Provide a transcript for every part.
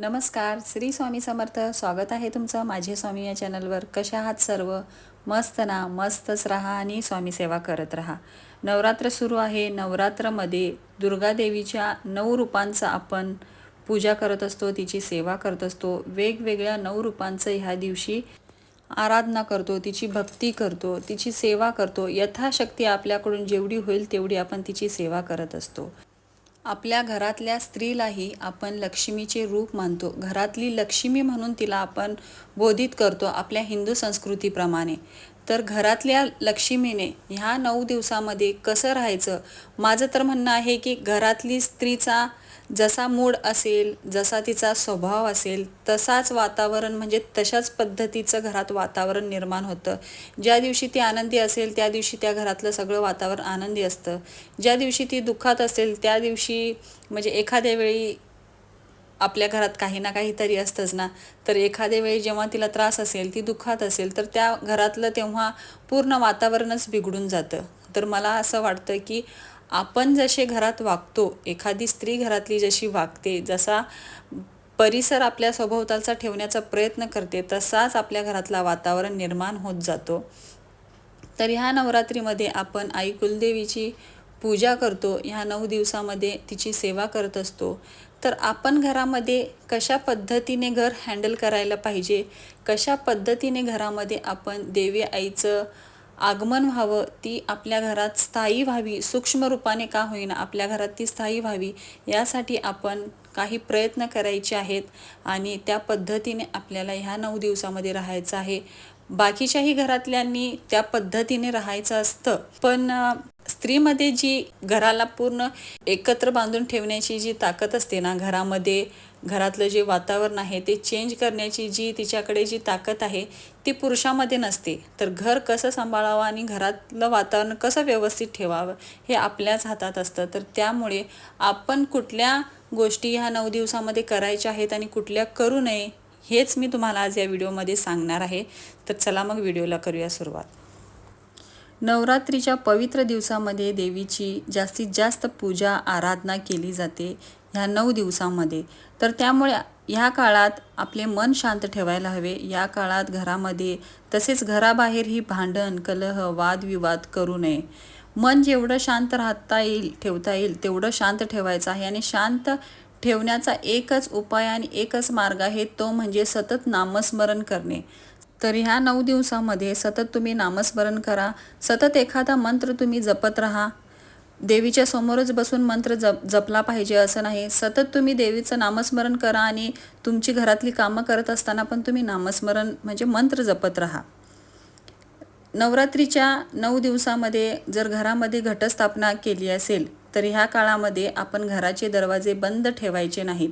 नमस्कार श्री स्वामी समर्थ. स्वागत आहे तुमचं माझे स्वामी या चॅनलवर. कशा आहात सर्व? मस्त ना? मस्तच राहा आणि स्वामी सेवा करत राहा. नवरात्र सुरू आहे. नवरात्रमध्ये दुर्गादेवीच्या नऊ रूपांचं आपण पूजा करत असतो तिची सेवा करत असतो. वेगवेगळ्या नऊ रूपांचं ह्या दिवशी आराधना करतो तिची भक्ती करतो तिची सेवा करतो. यथाशक्ती आपल्याकडून जेवढी होईल तेवढी आपण तिची सेवा करत असतो. आपल्या घरातल्या स्त्रीलाही आपण लक्ष्मीचे रूप मानतो. घरातली लक्ष्मी म्हणून तिला आपण बोधित करतो आपल्या हिंदू संस्कृतीप्रमाणे. तर घरातल्या लक्ष्मीने ह्या नऊ दिवसामध्ये कसं राहायचं? माझं तर म्हणणं आहे की घरातली स्त्रीचा जसा मूड असेल जसा तिचा स्वभाव असेल तसाच वातावरण म्हणजे तशाच पद्धतीचं घरात वातावरण निर्माण होतं. ज्या दिवशी ती आनंदी असेल त्या दिवशी त्या घरातलं सगळं वातावरण आनंदी असतं. ज्या दिवशी ती दुःखात असेल त्या दिवशी म्हणजे एखाद्या वेळी आपल्या घरात काही ना काहीतरी असतंच ना. तर एखाद्या वेळी जेव्हा तिला त्रास असेल ती दुःखात असेल तर त्या घरातलं तेव्हा पूर्ण वातावरणच बिघडून जातं. तर मला असं वाटतं की आपण जसे घरात वागतो एखादी स्त्री घरातली जशी वागते जसा परिसर आपल्या सभोवतालचा ठेवण्याचा प्रयत्न करते तसाच आपल्या घरातला वातावरण निर्माण होत जातो. तर ह्या नवरात्रीमध्ये आपण आई कुलदेवीची पूजा करतो ह्या नऊ दिवसामध्ये तिची सेवा करत असतो. तर आपण घरामध्ये कशा पद्धतीने घर हँडल करायला पाहिजे कशा पद्धतीने घरामध्ये आपण देवी आईचं आगमन व्हावं ती आपल्या घरात स्थायी व्हावी सूक्ष्म रूपाने का होईना आपल्या घरात ती स्थायी व्हावी यासाठी आपण काही प्रयत्न करायचे आहेत आणि त्या पद्धतीने आपल्याला ह्या नऊ दिवसामध्ये राहायचं आहे. बाकीच्याही घरातल्यांनी त्या पद्धतीने राहायचं असतं. पण स्त्रीमध्ये जी घराला पूर्ण एकत्र बांधून ठेवण्याची जी ताकद असते ना घरामध्ये घरातलं जे वातावरण आहे ते चेंज करण्याची जी तिच्याकडे जी ताकद आहे ती पुरुषामध्ये नसते. तर घर कसं सांभाळावं आणि घरातलं वातावरण कसं व्यवस्थित ठेवावं हे आपल्याच हातात असतं. तर त्यामुळे आपण कुठल्या गोष्टी ह्या नऊ दिवसामध्ये करायच्या आहेत आणि कुठल्या करू नये हेच मी तुम्हाला आज या व्हिडिओमध्ये सांगणार आहे. तर चला मग व्हिडिओला करूया सुरुवात. नवरात्रीच्या पवित्र दिवसामध्ये देवीची जास्तीत जास्त पूजा आराधना केली जाते ह्या नऊ दिवसामध्ये. तर त्यामुळे ह्या काळात आपले मन शांत ठेवायला हवे. या काळात घरामध्ये तसेच घराबाहेरही भांडण कलह वादविवाद करू नये. मन जेवढं शांत राहता येईल ठेवता येईल तेवढं शांत ठेवायचं आहे आणि शांत ठेवण्याचा एकच उपाय आणि एकच मार्ग आहे तो म्हणजे सतत नामस्मरण करणे. तर ह्या नऊ दिवसामध्ये सतत तुम्ही नामस्मरण करा. सतत एखादा मंत्र तुम्ही जपत राहा. देवीच्या समोरच बसून मंत्र जप जपला पाहिजे असं नाही. सतत तुम्ही देवीचं नामस्मरण करा आणि तुमची घरातली कामं करत असताना पण तुम्ही नामस्मरण म्हणजे मंत्र जपत राहा. नवरात्रीच्या नऊ दिवसामध्ये जर घरामध्ये घटस्थापना केली असेल तर ह्या काळामध्ये आपण घराचे दरवाजे बंद ठेवायचे नाहीत.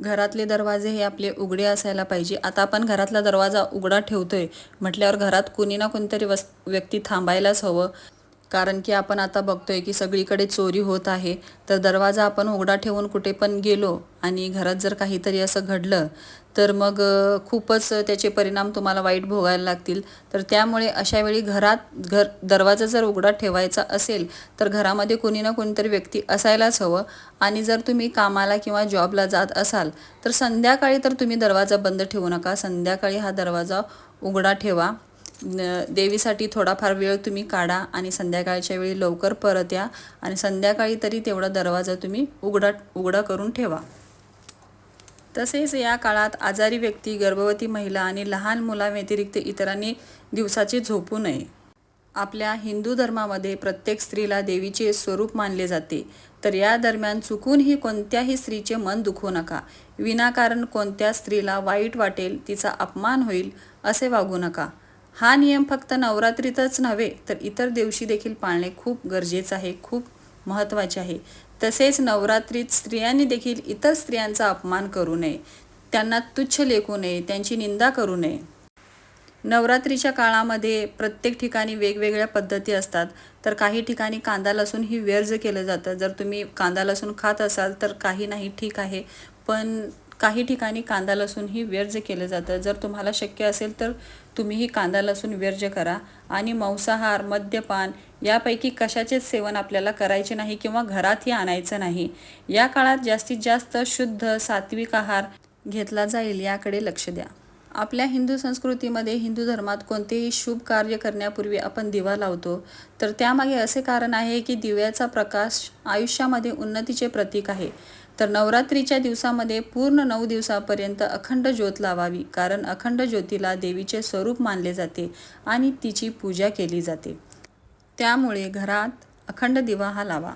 घरातले दरवाजे हे आपले उघडे असायला पाहिजे. आता आपण घरातला दरवाजा उघडा ठेवतोय. म्हटल्यावर घरात कुणी ना कोणीतरी वस व्यक्ती थांबायलाच हवं. कारण की आपण आता बघतोय की सगळीकडे चोरी होत आहे. तर दरवाजा आपण उघडा ठेवून कुठे पण गेलो आणि घरात जर काहीतरी असं घडलं तर मग खूपच त्याचे परिणाम तुम्हाला वाईट भोगायला लागतील. तर त्यामुळे अशा वेळी घरात घर दरवाजा जर उघडा ठेवायचा असेल तर घरामध्ये कोणी ना कोणीतरी व्यक्ती असायलाच हवं. आणि जर तुम्ही कामाला किंवा जॉबला जात असाल तर संध्याकाळी तर तुम्ही दरवाजा बंद ठेवू नका. संध्याकाळी हा दरवाजा उघडा ठेवा. देवीसाठी थोडाफार वेळ तुम्ही काढा आणि संध्याकाळच्या वेळी लवकर परत या आणि संध्याकाळी तरी तेवढा दरवाजा तुम्ही उघडा उघडा करून ठेवा. तसेच या काळात आजारी व्यक्ती गर्भवती महिला आणि लहान मुलांव्यतिरिक्त इतरांनी दिवसाचे झोपू नये. आपल्या हिंदू धर्मामध्ये प्रत्येक स्त्रीला देवीचे स्वरूप मानले जाते. तर या दरम्यान चुकूनही कोणत्याही स्त्रीचे मन दुखू नका. विनाकारण कोणत्या स्त्रीला वाईट वाटेल तिचा अपमान होईल असे वागू नका. हा नियम फक्त नवरात्रीतच नव्हे तर इतर दिवशी देखील पाळणे खूप गरजेचं आहे खूप महत्त्वाचे आहे. तसेच नवरात्रीत स्त्रियांनी देखील इतर स्त्रियांचा अपमान करू नये त्यांना तुच्छ लेखू नये त्यांची निंदा करू नये. नवरात्रीच्या काळामध्ये प्रत्येक ठिकाणी वेगवेगळ्या पद्धती असतात. तर काही ठिकाणी कांदा लसूण ही व्यर्ज केलं जातं. जर तुम्ही कांदा लसूण खात असाल तर काही नाही ठीक आहे. पण काही ठिकाणी कांदा लसूणही व्यर्ज केलं जातं. जर तुम्हाला शक्य असेल तर तुम्हीही कांदा लसूण व्यर्ज करा. आणि मांसाहार मद्यपान यापैकी कशाचेच सेवन आपल्याला करायचे नाही किंवा घरातही आणायचं नाही. या काळात जास्तीत जास्त शुद्ध सात्विक आहार घेतला जाईल याकडे लक्ष द्या. आपल्या हिंदू संस्कृतीमध्ये हिंदू धर्मात कोणतेही शुभ कार्य करण्यापूर्वी आपण दिवा लावतो. तर त्यामागे असे कारण आहे की दिव्याचा प्रकाश आयुष्यामध्ये उन्नतीचे प्रतीक आहे. तर नवरात्रीच्या दिवसामध्ये पूर्ण नऊ दिवसापर्यंत अखंड ज्योत लावावी कारण अखंड ज्योतीला देवीचे स्वरूप मानले जाते आणि तिची पूजा केली जाते. त्यामुळे घरात अखंड दिवा हा लावा.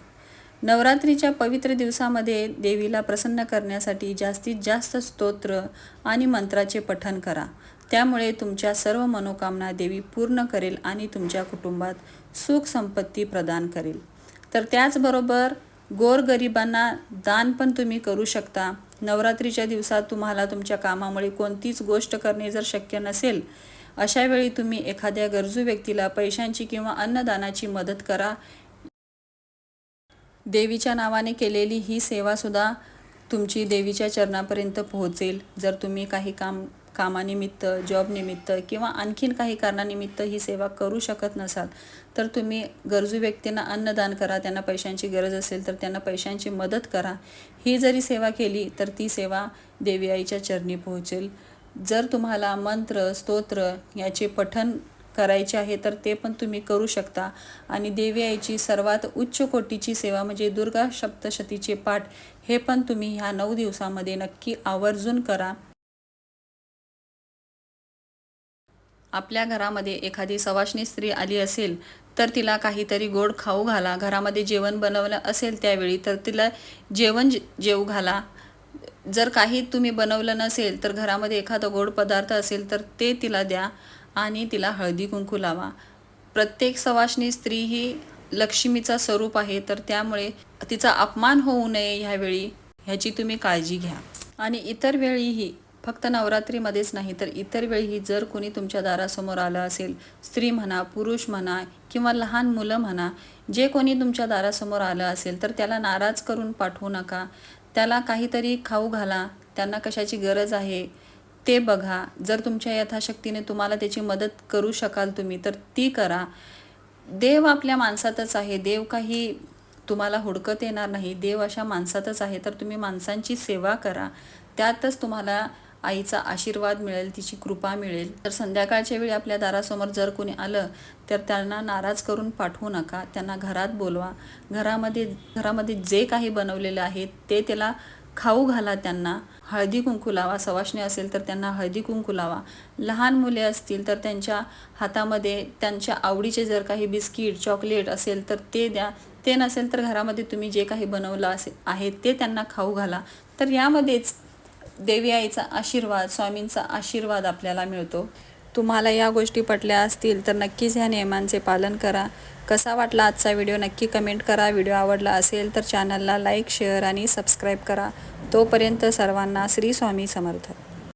नवरात्रीच्या पवित्र दिवसामध्ये देवीला प्रसन्न करण्यासाठी जास्तीत जास्त स्तोत्र आणि मंत्राचे पठण करा. त्यामुळे तुमच्या सर्व मनोकामना देवी पूर्ण करेल आणि तुमच्या कुटुंबात सुख संपत्ती प्रदान करेल. तर त्याचबरोबर गोरगरिबांना दान पण तुम्ही करू शकता. नवरात्रीच्या दिवसात तुम्हाला तुमच्या कामामुळे कोणतीच गोष्ट करणे जर शक्य नसेल अशा वेळी तुम्ही एखाद्या गरजू व्यक्तीला पैशांची किंवा अन्नदानाची मदत करा. देवीच्या नावाने केलेली ही सेवासुद्धा तुमची देवीच्या चरणापर्यंत पोहोचेल. जर तुम्ही काही काम कामानिमित्त जॉबनिमित्त किंवा आणखीन काही कारणानिमित्त ही सेवा करू शकत नसाल तर तुम्ही गरजू व्यक्तींना अन्नदान करा त्यांना पैशांची गरज असेल तर त्यांना पैशांची मदत करा. ही जरी सेवा केली तर ती सेवा देवी आईच्या चरणी पोहोचेल. जर तुम्हाला मंत्र स्तोत्र याचे पठन करायचे आहे तर ते पण तुम्ही करू शकता. आणि देवी आईची सर्वात उच्च कोटीची सेवा म्हणजे दुर्गा सप्तशतीचे पाठ हे पण तुम्ही ह्या नऊ दिवसामध्ये नक्की आवर्जून करा. आपल्या घरामध्ये एखादी सवाशणी स्त्री आली असेल तर तिला काहीतरी गोड खाऊ घाला. घरामध्ये जेवण बनवलं असेल त्यावेळी तर तिला जेवण जेवू घाला. जर काही तुम्ही बनवलं नसेल तर घरामध्ये एखादा गोड पदार्थ असेल तर ते तिला द्या आणि तिला हळदी कुंकू लावा. प्रत्येक सवाशणी स्त्री ही लक्ष्मीचा स्वरूप आहे तर त्यामुळे तिचा अपमान होऊ नये ह्यावेळी. ह्याची तुम्ही काळजी घ्या. आणि इतर वेळीही फक्त नवरात्रीमध्येच नाही तर इतर वेळीही जर कोणी तुमच्या दारासमोर आलं असेल स्त्री म्हणा पुरुष म्हणा किंवा लहान मुलं म्हणा जे कोणी तुमच्या दारासमोर आलं असेल तर त्याला नाराज करून पाठवू नका. त्याला काहीतरी खाऊ घाला त्यांना कशाची गरज आहे ते बघा. जर तुमच्या यथाशक्तीने तुम्हाला त्याची मदत करू शकाल तुम्ही तर ती करा. देव आपल्या माणसातच आहे. देव काही तुम्हाला हुडकत येणार नाही. देव अशा माणसातच आहे तर तुम्ही माणसांची सेवा करा. त्यातच तुम्हाला आईचा आशीर्वाद मिळेल तिची कृपा मिळेल. तर संध्याकाळच्या वेळी आपल्या दारासमोर जर कोणी आलं तर त्यांना नाराज करून पाठवू नका. त्यांना घरात बोलवा. घरामध्ये घरामध्ये जे काही बनवलेलं आहे ते त्याला खाऊ घाला त्यांना. हळदी कुंकू लावा. सवाशणी असेल तर त्यांना हळदी कुंकू लावा. लहान मुले असतील तर त्यांच्या हातामध्ये त्यांच्या आवडीचे जर काही बिस्किट चॉकलेट असेल तर ते द्या. ते नसेल तर घरामध्ये तुम्ही जे काही बनवलं असेल आहे ते त्यांना खाऊ घाला. तर यामध्येच देवी आईचा आशीर्वाद स्वामींचा आशीर्वाद आपल्याला मिळतो. तुम्हाला या गोष्टी पटल्या असतील तर नक्कीच ह्या नियमांचे पालन करा. कसा वाटला आजचा व्हिडिओ नक्की कमेंट करा. व्हिडिओ आवडला असेल तर चॅनलला लाईक शेअर आणि सबस्क्राईब करा. तोपर्यंत सर्वांना श्री स्वामी समर्थ.